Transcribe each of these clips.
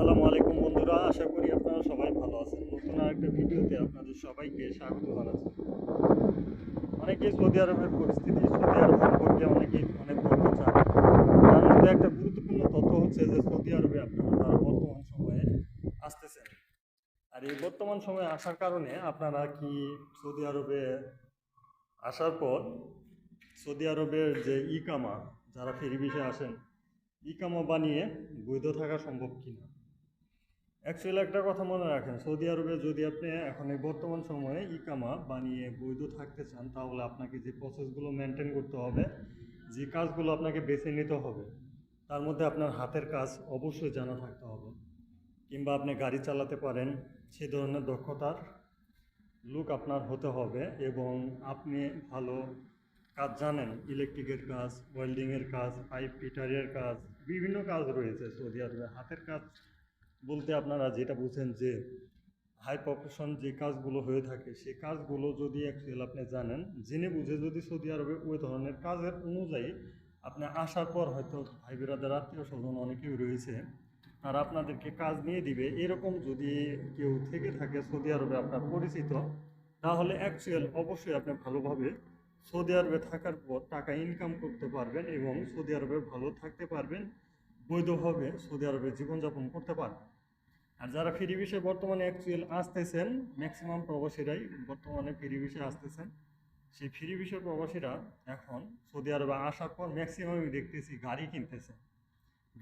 আসসালামু আলাইকুম বন্ধুরা, আশা করি আপনারা সবাই ভালো আছেন। নতুন আরেকটা ভিডিওতে আপনাদের সবাইকে স্বাগত জানাচ্ছি। অনেকেই সৌদি আরবের পরিস্থিতি, সৌদি আরব সম্পর্কে অনেকেই অনেক তথ্য চান। তার মধ্যে একটা গুরুত্বপূর্ণ তথ্য হচ্ছে যে, সৌদি আরবে আপনারা তারা বর্তমান সময়ে আসতেছেন, আর এই বর্তমান সময়ে আসার কারণে আপনারা কি সৌদি আরবে আসার পর সৌদি আরবের যে ইকামা, যারা ফেরি বিষয়ে আসেন, ইকামা বানিয়ে বৈধ থাকা সম্ভব কিনা? অ্যাকচুয়ালি একটা কথা মনে রাখেন, সৌদি আরবে যদি আপনি এখন এই বর্তমান সময়ে ইকামা বানিয়ে বৈধ থাকতে চান, তাহলে আপনাকে যে প্রসেসগুলো মেনটেন করতে হবে, যে কাজগুলো আপনাকে বেছে নিতে হবে, তার মধ্যে আপনার হাতের কাজ অবশ্যই জানা থাকতে হবে। কিংবা আপনি গাড়ি চালাতে পারেন, সে ধরনের দক্ষতার লুক আপনার হতে হবে এবং আপনি ভালো কাজ জানেন ইলেকট্রিকের কাজ ওয়েল্ডিংয়ের কাজ পাইপ ফিটারের কাজ, বিভিন্ন কাজ রয়েছে সৌদি আরবে। হাতের কাজ বলতে আপনারা যেটা বুঝেন যে হাই প্রফেশন যে কাজগুলো হয়ে থাকে সেই কাজগুলো যদি অ্যাকচুয়ালি আপনি জানেন, জেনে বুঝে যদি সৌদি আরবে ওই ধরনের কাজের অনুযায়ী আপনি আসার পর হয়তো ভাই বিরাদের আত্মীয় স্বজন অনেকেই রয়েছে, তারা আপনাদেরকে কাজ নিয়ে দিবে। এরকম যদি কেউ থেকে থাকে সৌদি আরবে আপনার পরিচিত, তাহলে অ্যাকচুয়াল অবশ্যই আপনি ভালোভাবে সৌদি আরবে থাকার পর টাকা ইনকাম করতে পারবেন এবং সৌদি আরবে ভালো থাকতে পারবেন। বৈধভাবে সৌদি আরবে জীবনযাপন করতে পারবেন আর যারা ফ্রি বিষয়ে বর্তমানে অ্যাকচুয়াল আসতেছেন ম্যাক্সিমাম প্রবাসীরাই বর্তমানে ফ্রি বিষয়ে আসতেছেন। সেই ফ্রি বিষয় প্রবাসীরা এখন সৌদি আরবে আসার পর ম্যাক্সিমামই দেখতেছি গাড়ি কিনতেছে।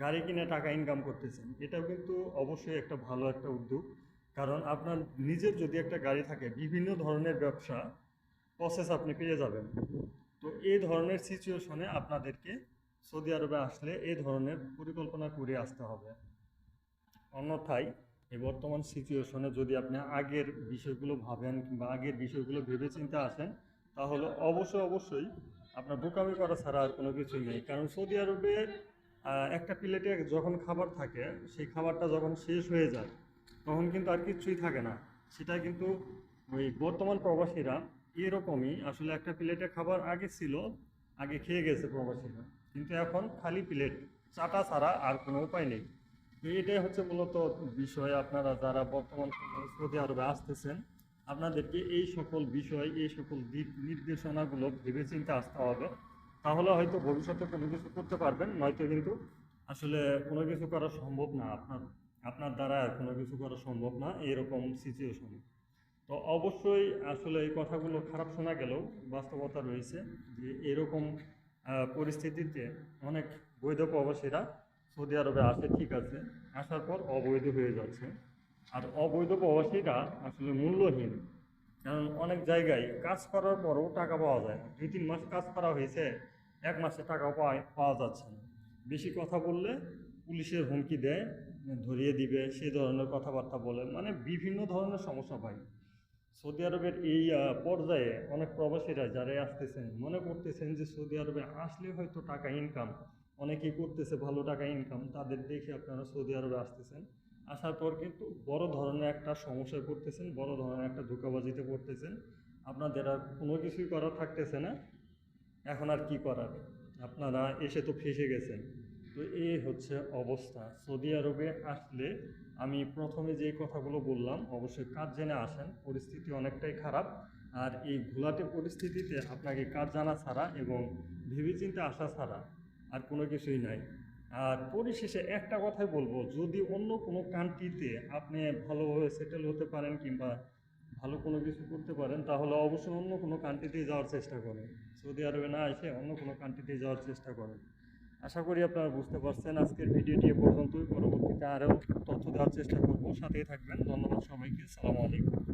গাড়ি কিনে টাকা ইনকাম করতেছেন এটা কিন্তু অবশ্যই একটা ভালো একটা উদ্যোগ। কারণ আপনার নিজের যদি একটা গাড়ি থাকে, বিভিন্ন ধরনের ব্যবসা প্রসেস আপনি পেয়ে যাবেন। তো এই ধরনের সিচুয়েশনে আপনাদেরকে সৌদি আরবে আসলে এই ধরনের পরিকল্পনা করে আসতে হবে। অন্যথায় এই বর্তমান সিচুয়েশনে যদি আপনি আগের বিষয়গুলো ভাবেন কিংবা আগের বিষয়গুলো ভেবে চিন্তে আসেন, তাহলে অবশ্যই অবশ্যই আপনার বোকামি করা ছাড়া আর কোনো কিছুই নেই। কারণ সৌদি আরবে একটা প্লেটে যখন খাবার থাকে, সেই খাবারটা যখন শেষ হয়ে যায়, তখন কিন্তু আর কিছুই থাকে না। সেটা কিন্তু ওই বর্তমান প্রবাসীরা এরকমই আসলে একটা প্লেটে খাবার আগে ছিল, আগে খেয়ে গেছে প্রবাসীরা। কিন্তু এখন খালি প্লেট, চাটা ছাড়া আর কোনো উপায় নেই। তো এটাই হচ্ছে মূলত বিষয় আপনারা যারা বর্তমান সৌদি আরবে আসতেছেন, আপনাদেরকে এই সকল বিষয়, এই সকল দিক নির্দেশনাগুলো ভেবে চিন্তে আসতে হবে। তাহলে হয়তো ভবিষ্যতে কোনো কিছু করতে পারবেন, নয়তো কিন্তু আসলে কোনো কিছু করা সম্ভব না আপনার আপনার দ্বারা আর কোনো কিছু করা সম্ভব না এরকম সিচুয়েশনে তো অবশ্যই আসলে এই কথাগুলো খারাপ শোনা গেলেও বাস্তবতা রয়েছে যে এরকম পরিস্থিতিতে অনেক বৈধ প্রবাসীরা সৌদি আরবে আসে, ঠিক আছে, আসার পর অবৈধ হয়ে যাচ্ছে। আর অবৈধ প্রবাসীরা আসলে মূল্যহীন, কারণ অনেক জায়গায় কাজ করার পরও টাকা পাওয়া যায় না। দুই, তিন মাস কাজ করা হয়েছে, এক মাসে টাকা পাওয়া পাওয়া যাচ্ছে না। বেশি কথা বললে পুলিশের হুমকি দেয়, ধরিয়ে দিবে, সে ধরনের কথাবার্তা বলে। মানে বিভিন্ন ধরনের সমস্যা পায় সৌদি আরবের এই পর্যায়ে অনেক প্রবাসীরা যারা আসতেছেন, মনে করতেছেন যে সৌদি আরবে আসলে হয়তো টাকা ইনকাম অনেকেই করতেছে ভালো টাকা ইনকাম তাদের দেখে আপনারা সৌদি আরবে আসতেছেন। আসার পর কিন্তু বড় ধরনের একটা সমস্যায় পড়তেছেন, বড় ধরনের একটা ধোকাবাজিতে পড়তেছেন। আপনাদের আর কোনো কিছুই করা থাকতেছে না। এখন আর কি করার? আপনারা এসে তো ফেসে গেছেন। তো এই হচ্ছে অবস্থা। সৌদি আরবে আসলে আমি প্রথমে যে কথাগুলো বললাম, অবশ্যই কাজ জেনে আসেন, পরিস্থিতি অনেকটাই খারাপ। আর এই ঘোলাটে পরিস্থিতিতে আপনাকে কাজ জানা ছাড়া এবং ভেবেচিন্তে আসা ছাড়া আর কোনো কিছুই নাই। আর পরিশেষে একটা কথাই বলব, যদি অন্য কোনো কান্ট্রিতে আপনি ভালোভাবে সেটেল হতে পারেন কিংবা ভালো কোনো কিছু করতে পারেন, তাহলে অবশ্যই অন্য কোনো কান্ট্রিতেই যাওয়ার চেষ্টা করেন। সৌদি আরবে না এসে অন্য কোনো কান্ট্রিতে যাওয়ার চেষ্টা করেন। আশা করি আপনারা বুঝতে পারছেন। আজকের ভিডিওটি এ পর্যন্তই। পরবর্তীতে আরও তথ্য দেওয়ার চেষ্টা করব। সাথেই থাকবেন। ধন্যবাদ সবাইকে। সালামু আলাইকুম।